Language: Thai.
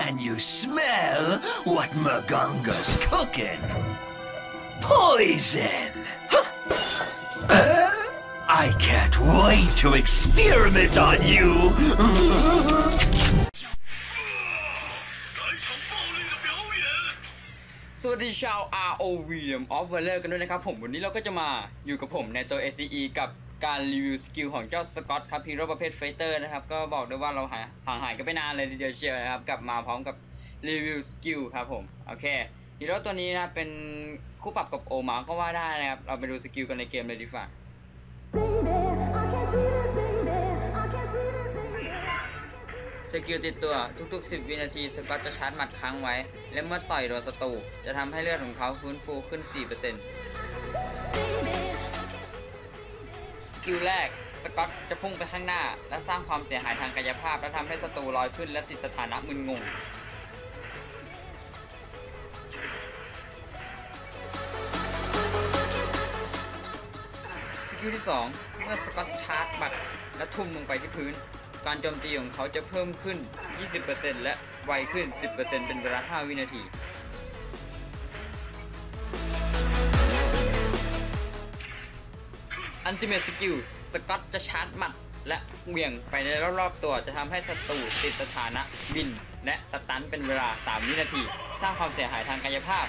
Can you smell what Magunga's cooking? Poison! Huh. Uh, I can't wait to experiment on you! สวัสดีชาว ROV ออฟเวลเลอร์กันด้วยนะครับผม วันนี้เราก็จะมาอยู่กับผมในตัว SCE กับ การรีวิวสกิลของเจ้าสกอตครับฮีโร่ประเภทไฟเตอร์นะครับ ก็บอกด้วยว่าเราหายห่างหายกันไปนานเลยทีเดียวเชียวนะครับ กลับมาพร้อมกับรีวิวสกิลครับผม โอเคฮีโร่ตัวนี้นะเป็นคู่ปรับกับโอมาก็ว่าได้นะครับ เราไปดูสกิลกันในเกมเลยดีกว่าสกิลติดตัวทุก ๆ 10 วินาทีสกอตจะชาร์จหมัดค้างไว้ และเมื่อต่อยโดนศัตรูจะทำให้เลือดของเขาฟื้นฟูขึ้น 4% สกิลแรก สกอตจะพุ่งไปข้างหน้า และสร้างความเสียหายทางกายภาพ และทำให้ศัตรูลอยขึ้นและติดสถานะมึนงงสกิลที่ 2 เมื่อสกอตชาร์จบัตรและทุ่มลงไปที่พื้น การโจมตีของเขาจะเพิ่มขึ้น 20%และไวขึ้น 10%เป็นเวลา 5 วินาที อันติเมตสกิลสกอตจะชาร์จหมัด และเหวี่ยงไปในรอบๆตัวจะทำให้ศัตรูติดสถานะบิน และสตันเป็นเวลา 3 วินาที สร้างความเสียหายทางกายภาพ